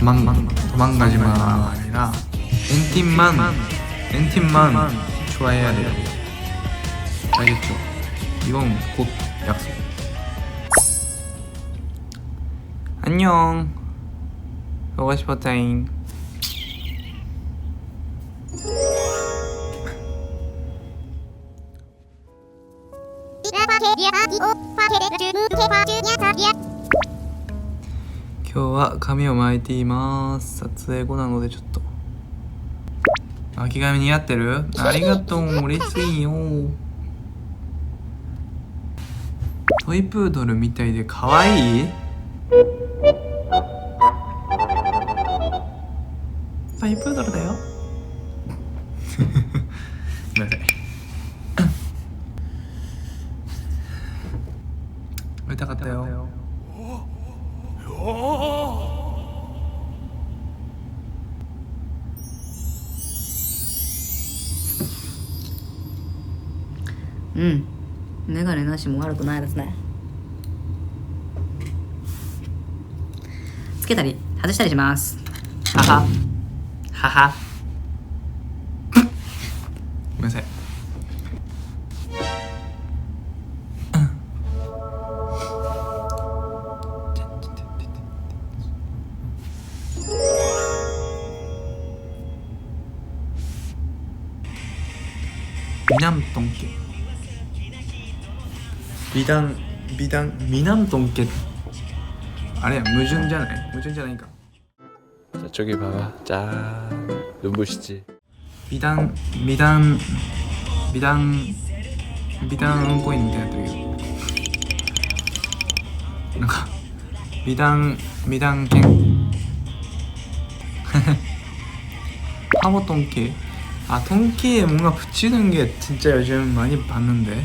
도망 도망가지 마가 아니라 엔팀만 엔팀만 좋아해야 돼요. 알겠죠? 이건 곧 약속. 안녕. 보고 싶었다잉. 今日は髪を巻いています。撮影後なのでちょっと。巻き髪似合ってる？ありがとう嬉しいよ。トイプードルみたいで可愛い？トイプードルだよ。うん。メガネなしも悪くないですね。つけたり外したりします。はは。はは。ごめんなさい。美男豚家美男 미당 미당 미남동계. 아니야 무전잖아 무전잖아니까. 자 저기 봐봐. 짠 눈부시지. 미당 미당 미당 미당 홍보인데 되게 뭔가. 미당 미당 갱. 하모 동키 아 동키에 뭔가 붙이는 게 진짜 요즘 많이 봤는데.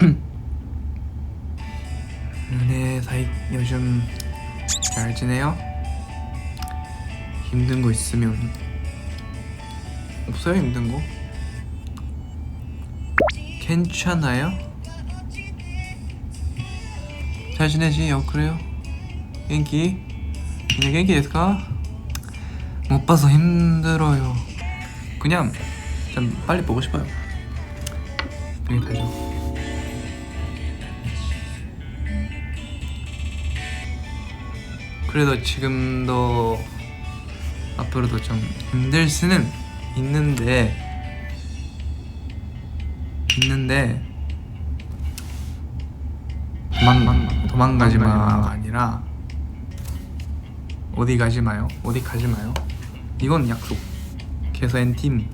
음. 눈에 사이 요즘 잘 지내요? 힘든 거 있으면 없어요 힘든 거? 괜찮아요? 잘 지내지요 그래요? 갱기? 그냥 갱기 됐을까? 못 봐서 힘들어요 그냥 좀 빨리 보고 싶어요. 그게 다죠 그래도 지금도 앞으로도 좀 힘들 수는 있는데 있는데 도망 도망가지 마가 아니라 어디 가지 마요? 어디 가지 마요? 이건 약속 그래서 N팀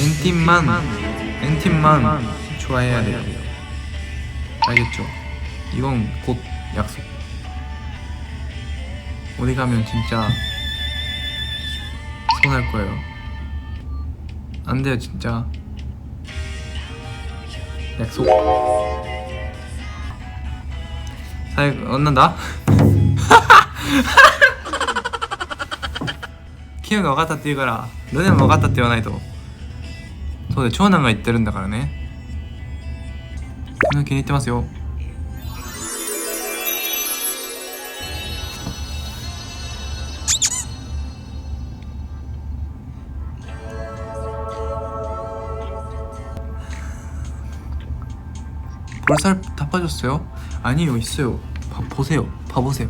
N팀만 N팀만 좋아해야 돼요 알겠죠 이건 곧 약속 어디 가면 진짜 손할 거예요. 안 돼요, 진짜. 약속. 사이 얻는다. 키우가分かったって言うからどれも分かったって言わないとそうで長男が言ってるんだからね気に入ってますよ 볼살 다 빠졌어요? 아니요 있어요 봐, 보세요 봐보세요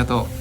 りがとう。